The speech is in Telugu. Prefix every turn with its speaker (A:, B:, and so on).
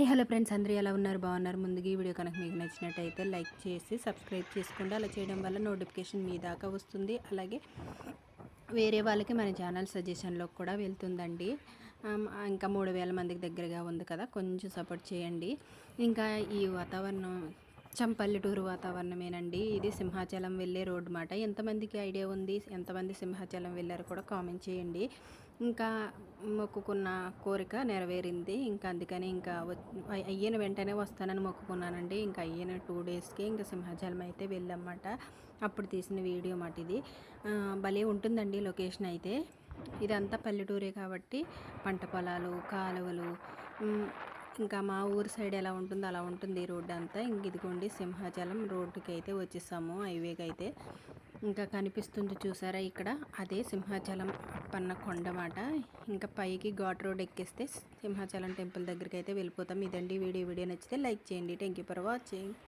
A: High hello friends. అందరూ ఎలా ఉన్నారు? బాగున్నారు? ముందుగా ఈ వీడియో కనుక మీకు నచ్చినట్టయితే లైక్ చేసి సబ్స్క్రైబ్ చేసుకోండి. అలా చేయడం వల్ల నోటిఫికేషన్ మీ దాకా వస్తుంది. అలాగే వేరే వాళ్ళకి మన ఛానల్ సజెషన్లోకి కూడా వెళ్తుందండి. ఇంకా మూడు వేల మందికి దగ్గరగా ఉంది కదా. కొంచెం సపోర్ట్ చేయండి. ఇంకా ఈ వాతావరణం చంపల్లెటూరు వాతావరణమేనండి. ఇది సింహాచలం వెళ్ళే రోడ్డు మాట. ఎంతమందికి ఐడియా ఉంది? ఎంతమంది సింహాచలం వెళ్ళారు కూడా కామెంట్ చేయండి. ఇంకా మొక్కుకున్న కోరిక నెరవేరింది. ఇంకా అందుకని ఇంకా అయ్యను అయ్యిన వెంటనే వస్తానని మొక్కుకున్నానండి. ఇంకా అయ్యిన టూ డేస్కి ఇంకా సింహాచలం అయితే వెళ్ళామన్నమాట అప్పుడు తీసిన వీడియో మాట ఇది. భలే ఉంటుందండి లొకేషన్ అయితే. ఇదంతా పల్లెటూరే కాబట్టి పంట పొలాలు కాలువలు ఇంకా మా ఊరు సైడ్ ఎలా ఉంటుందో అలా ఉంటుంది ఈ రోడ్డు అంతా. ఇంక ఇదిగోండి సింహాచలం రోడ్డుకి అయితే వచ్చేసాము హైవేకి అయితే ఇంకా కనిపిస్తుంది చూసారా ఇక్కడ? అదే సింహాచలం పన్న కొండ మాట. ఇంకా పైకి ఘాట్ రోడ్ ఎక్కిస్తే సింహాచలం టెంపుల్ దగ్గరికి అయితే వెళ్ళిపోతాం. ఇదండి వీడియో. వీడియో నచ్చితే లైక్ చేయండి. Thank you for watching.